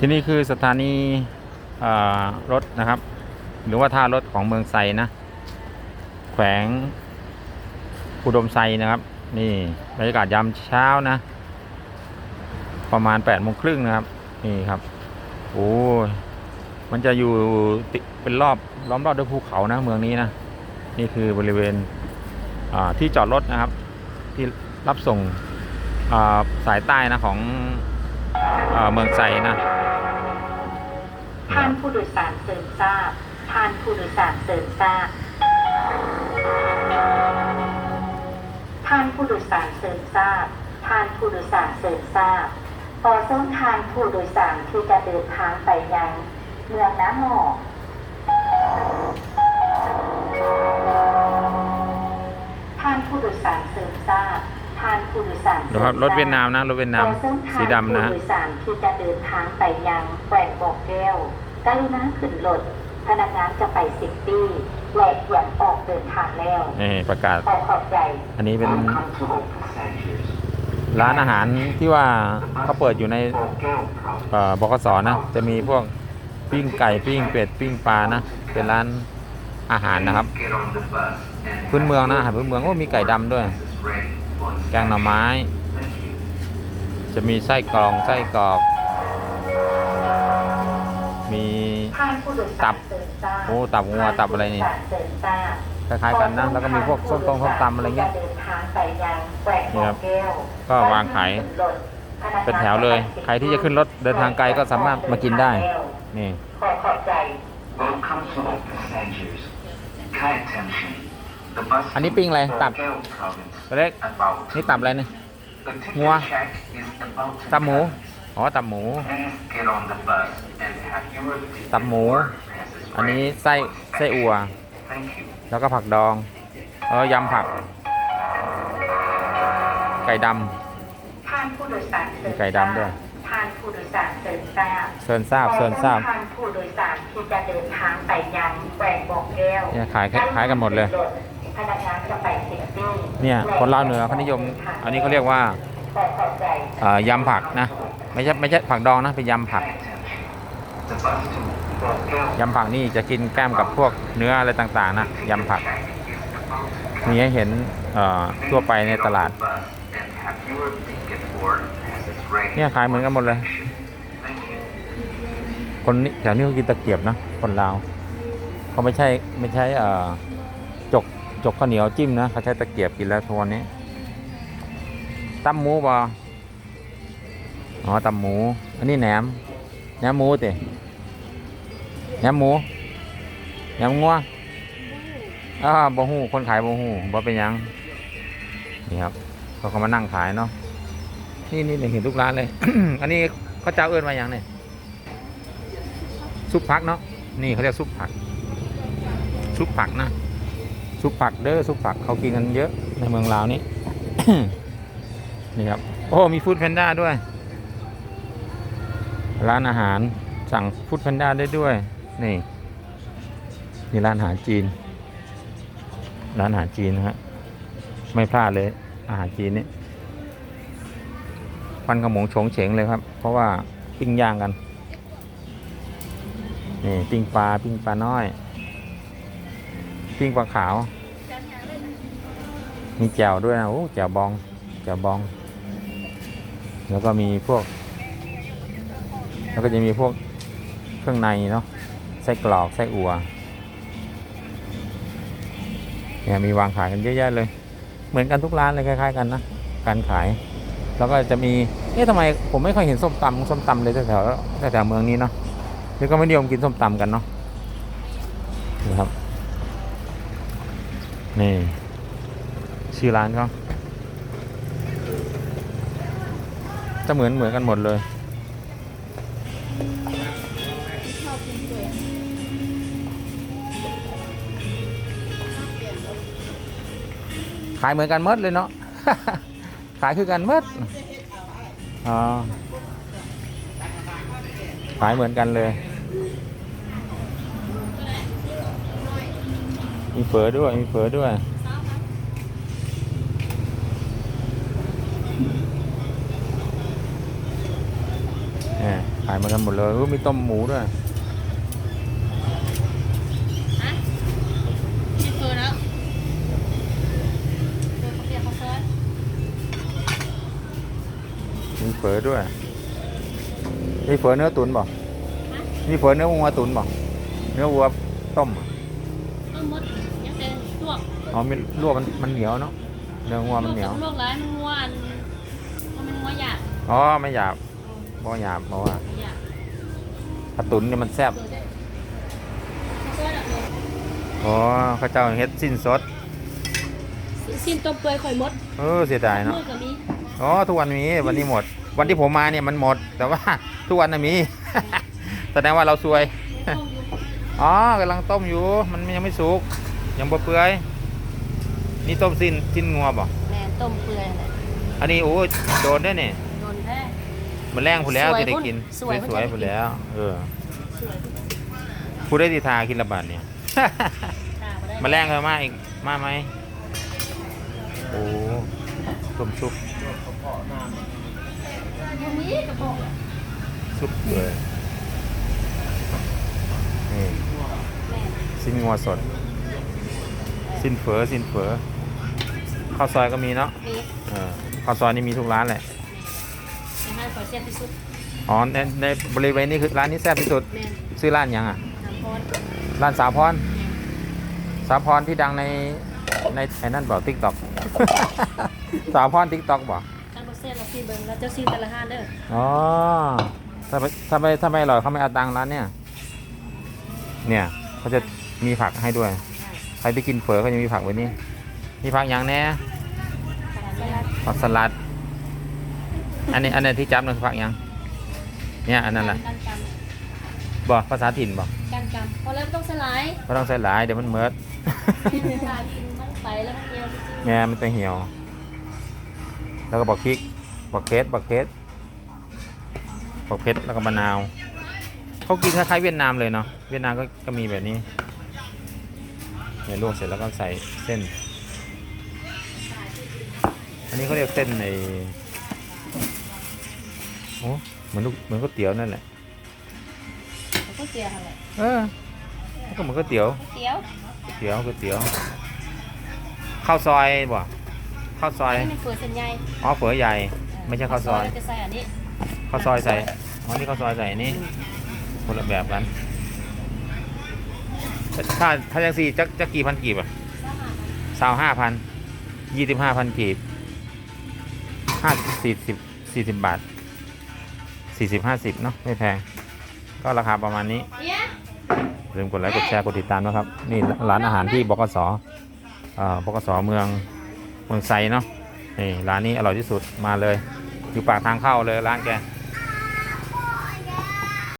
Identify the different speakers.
Speaker 1: ที่นี่คือสถานีรถนะครับ หรือว่าท่ารถของเมืองไซนะ แขวงอุดมไซนะครับ นี่บรรยากาศยามเช้านะ ประมาณ8ปดโมงครึ่งนะครับ นี่ครับโอ้มันจะอยู่เป็นรอบล้อมรอบด้วยภูเขานะเมืองนี้นะ นี่คือบริเวณที่จอดรถนะครับ ที่รับส่งสายใต้นะของอเมืองไซนะ
Speaker 2: ท่านผู้โดยสารเสริมทราบท่านผู้โดยสารเสริมทราบท่านผู้โดยสารเสริมทราบท่านผู้โดยสารเสริมทราบต่อเส้นทางผู้โดยสารที่จะเดินทางไปยังเมืองน้ำหมอกท่านผู้โดยสารเสริมทราบท่านผู้โดยสารส
Speaker 1: ดู
Speaker 2: ม
Speaker 1: ครับ
Speaker 2: ท
Speaker 1: รถเวียดนามนะรถเวียดนาม
Speaker 2: ต่อเส้นทาง
Speaker 1: สีดำนะฮะ
Speaker 2: ผู้โดยสารที่จะเดินทางไปยัง แขวงบอกแก้วกรุณาขึ้นรถพนักงานจะไปสิบปีและหวนออกเดินทางแล้ว
Speaker 1: นี่ประกาศ
Speaker 2: ขอขอบใจ
Speaker 1: อันนี้เป็นร้านอาหารที่ว่าเขาเปิดอยู่ในเอ่อบกสนะ จะมีพวกปิ้งไก่ปิ้งเป็ดปิ้งปลานะ เป็นร้านอาหารนะครับพื้นเมืองนะอาหารพื้นเมืองโอ้มีไก่ดำด้วย แกงหน่อไม้ จะมีไส้กรองไส้กรอก ตับ
Speaker 2: เสริมทราบ
Speaker 1: โอ้ตับงัวตับอะไรนี่
Speaker 2: ท่าผู้โดยสารเสริมทราบ
Speaker 1: คล้ายๆกันนะแล้วก็มีพวกส้มตรงส้มตำอะไรเงี้ย
Speaker 2: ที่จเดินทางไปยังแขวงบอกแก้ว
Speaker 1: ก็วางขายเป็นแถวเลย ใครที่จะขึ้นรถเดินทางไกลก็สามารถมากินได้ นี่
Speaker 2: ขอขอบใจ
Speaker 3: Welcome to all passengers. Kind attention. The bus
Speaker 1: อันนี้ปิ้งอะไร ตับ
Speaker 3: Bogel province
Speaker 1: ตัวเล็ก
Speaker 3: about
Speaker 1: นี่ตับอะไรเนี่ย
Speaker 3: the ticket
Speaker 1: Mua.
Speaker 3: check is about to
Speaker 1: ตับหมู
Speaker 3: begin.
Speaker 1: อ๋อ ตับหมู
Speaker 3: Please get on the bus and have your ticket
Speaker 1: ตับหมู
Speaker 3: passes
Speaker 1: อันนี้
Speaker 3: ready
Speaker 1: ไส้
Speaker 3: for
Speaker 1: ไส้อั่ว
Speaker 3: Thank you.
Speaker 1: แล้วก็ผักดอง เออยำผัก ไก่ด
Speaker 2: ท่านผู้โดยสารเสริม
Speaker 1: มีไก่ดำด้วย
Speaker 2: ท่านผู้โดยสารเสริมทราบำ
Speaker 1: เซินทราบเซินทราบ
Speaker 2: ท่านผู้โดยสารที่จะเดินทางไปยังแขวงบอกแก้ว
Speaker 1: เนี่ยขายคล้ายๆกันหมดเลย
Speaker 2: พนักงานจะไปสิบปี
Speaker 1: เนี่ยคนลาวเหนือเขานิยม อันนี้เขาเรียกว่า
Speaker 2: ขอขอบใจ
Speaker 1: เอ่อยำผักนะ ไม่ใช่ไม่ใช่ผักดองนะเป็นยำผัก ยำผักนี่จะกินแก้มกับพวกเนื้ออะไรต่างๆนะยำผักมีให้เห็นทั่วไปในตลาด เนี่ยขายเหมือนกันหมดเลย คนนี้แถวนี้เขากินตะเกียบนะคนลาวเขาไม่ใช่ไม่ใช่จกจกข้าวเหนียวจิ้มนะเขาใช้ตะเกียบกินแล้วทวนนี้ตำหมูบออ๋อตำหมู อันนี้แหนมแหนมหมูติ แหนมหมูแหนมงัวอ่าบ่หูคนขายบ่หูบ่เป็นยังนี่ครับเขาก็มานั่งขายเนาะนี่นี่เห็นทุกร้านเลย อันนี้เขาเจ้าเอื้อนมาอย่างเนี่ยซุปผักเนาะนี่เขาเรียกซุปผัก ซุปผักนะซุปผักเด้อซุปผักเขากินกันเยอะในเมืองลาวนี่นี่ครับโอ้มีฟู้ดแพนด้าด้วย ร้านอาหารสั่งฟู้ดแพนด้าได้ด้วย นี่ นี่ร้านอาหารจีน ร้านอาหารจีนนะฮะ ไม่พลาดเลย อาหารจีนนี่ควันขโมงโฉงเฉงเลยครับ เพราะว่าปิ้งย่างกัน นี่ ปิ้งปลา ปิ้งปลาน้อย ปิ้งปลาขาว มีแจ่วด้วยนะ โอ้แจ่วบอง แจ่วบอง แล้วก็มีพวก แล้วก็จะมีพวกเครื่องในเนาะ ไส้กรอกไส้อั่วเนี่ยมีวางขายกันเยอะแยะเลย เหมือนกันทุกร้านเลยคล้าย ๆ กันนะการขาย แล้วก็จะมีเอ๊ะทำไมผมไม่ค่อยเห็นส้มตำส้มตำเลยแถวแถวเมืองนี้เนาะนี่ก็ไม่นิยมกินส้มตำกันเนาะนะครับ นี่ ชื่อร้านเขาจะเหมือนเหมือนกันหมดเลย ขายเหมือนกันหมดเลยเนาะ ขายคือกันหมดอ๋อ ขายเหมือนกันเลยมีเฟอด้วยมีเฟอด้วยเนี่ยขายมากันหมดเลยมีต้มหมูด้วย
Speaker 4: ฮะชิมเฟอร์แล้วเฟอร์เขาเปียกเขาเฟิร์ส
Speaker 1: มีเฝอด้วย มีเฝอเนื้อตุ๋นบ่
Speaker 4: ฮะ
Speaker 1: มีเฝอเนื้อวัวตุ๋นบ่เนื้อวัวต้มอะ
Speaker 4: ต้มมดยังเป็นลวก
Speaker 1: อ๋อมีลวกมันมันเหนียวเนาะเนื้อวัวมันเหนียว
Speaker 4: ลวกร้ายมันงัวอันมันเป็นงัวหยาบ
Speaker 1: อ๋อไม่หยาบบ่หยาบเพราะว่า
Speaker 4: หยาบ
Speaker 1: ถ้าตุ๋นเนี่ยมันแซ่บ
Speaker 4: เฟิร์สได้เขาเฟิร์สอะ
Speaker 1: อ๋อเข้าเจ้าเฮ็ดสิ้นสด
Speaker 4: สิ้นต้มเปื่อยข่อยมด
Speaker 1: เออเสียดายเนาะ
Speaker 4: มื อกับมี
Speaker 1: อ๋อทุกวันมีวันนี้หมด วันที่ผมมาเนี่ยมันหมด แต่ว่าทุกวันน่ะมี แสดงว่าเราซวย
Speaker 4: ต้มอยู่
Speaker 1: อ๋อกำลังต้มอยู่ มันยังไม่สุก ยังบ่เปื่อย นี่ต้มสิ้นสิ้นงัวบ่
Speaker 4: แม่ต้มเปื่อยแหละ
Speaker 1: อันนี้โอ้ยโดนได้เนี่ย
Speaker 4: โดนแท้
Speaker 1: มันแรงผู้แล้ว
Speaker 4: สวย
Speaker 1: ที่ได้กิน
Speaker 4: สวย
Speaker 1: สวย
Speaker 4: มันจะได้กิน
Speaker 1: ผู้แล้ว เออ
Speaker 4: สวย
Speaker 1: ผู้ได้ดีทากินละบาทเนี่ย
Speaker 4: ตาบ่ได้
Speaker 1: มาแรงเลยมาอีกมาไหมโอ้ต้มซุป
Speaker 4: อยู่มีกระเพาะ
Speaker 1: ซุปเลยนี่
Speaker 4: แม่
Speaker 1: สิ้นงัวสด สิ้นเฝอสิ้นเฝอข้าวซอยก็มีเนาะ
Speaker 4: มี
Speaker 1: เออข้าวซอยนี่มีทุกร้านแหละ
Speaker 4: อาหารข่อยแซ่บที่สุด
Speaker 1: อ๋อในในบริเวณนี้คือร้านนี้แซ่บที่สุด
Speaker 4: แม่น
Speaker 1: ชื่อร้านหยังอะ
Speaker 4: ทำพร
Speaker 1: ร้านสาพร สาพรที่ดังในในไอ้นั่นบอกทิกตอกสาพรทิกตอกบอก
Speaker 4: ตั้งบ่แซ่บเราซีเบิ่งแล้วเจ้าซีแต่ละห้านเด้อ
Speaker 1: อ๋อทำไมทำไมทำไมอร่อยเขาไม่เอาตังค์ร้านเนี่ย เนี่ยเขาจะมีผักให้ด้วย ใครไปกินเฝอเขาจะมีผักไว้นี่มีผักอย่างแน่
Speaker 4: สลัด
Speaker 1: ผักสลัด อันนี้อันนี้ที่จับนั่นคือผักหยังเนี่ยอันนั้นแหละ
Speaker 4: กันก
Speaker 1: บอกภาษาถิ่นบอกำ
Speaker 4: กันกำพอแล้วต้องสลาย
Speaker 1: ไม่ต้องใส่หลายเดี๋ยวมันเมิด
Speaker 4: ทานกินมันไปแล้วมันเดียวจริง
Speaker 1: แง่มันจะเหี่ยว แล้วก็บอกพริก บอกเคสบอกเคสบอกเพชรแล้วก็มะนาวเขากินคล้ายๆเวียดนามเลยเนาะเวียดนามก็ก็มีแบบนี้เนี่ยลวกเสร็จแล้วก็ใส่เส้น อันนี้เขาเรียกเส้นในโอ้เหมือนลูกเหมือนก๋วยเตี๋ยวนั่นแหละ
Speaker 4: ๆเขาก็เสียอะไร
Speaker 1: เออมันก็เหมือนก๋วยเตี๋ยว
Speaker 4: เตี๋ยว
Speaker 1: ก๋วยเตี๋ยวก๋วยเตี๋ยวข้าวซอยบ่ข้าวซอย
Speaker 4: นี่มันเฟือเส้นใหญ่
Speaker 1: อ๋อเฝอใหญ่ ไม่ใช่ข้าวซอย
Speaker 4: จะใส่อันนี้
Speaker 1: ข้าวซอยใส่อ๋อนี่ข้าวซอยใส่นี่คนละแบบกันถ้าถ้ายังสี่จะจะกี่พันกีบอะสาวห้าพันยี่สิบห้าพันกีบห้าสี่สิบสี่สิบบาทสี่สิบห้าสิบเนาะไม่แพง ก็ราคาประมาณนี้
Speaker 4: เนี่ย
Speaker 1: อย่าลืมกดไลค์กดแชร์กดติดตามนะครับ นี่ร้านอาหารที่บกสเอ่อบกสเมืองเมืองไซเนาะ นี่ร้านนี้อร่อยที่สุดมาเลย อยู่ปากทางเข้าเลยร้านแก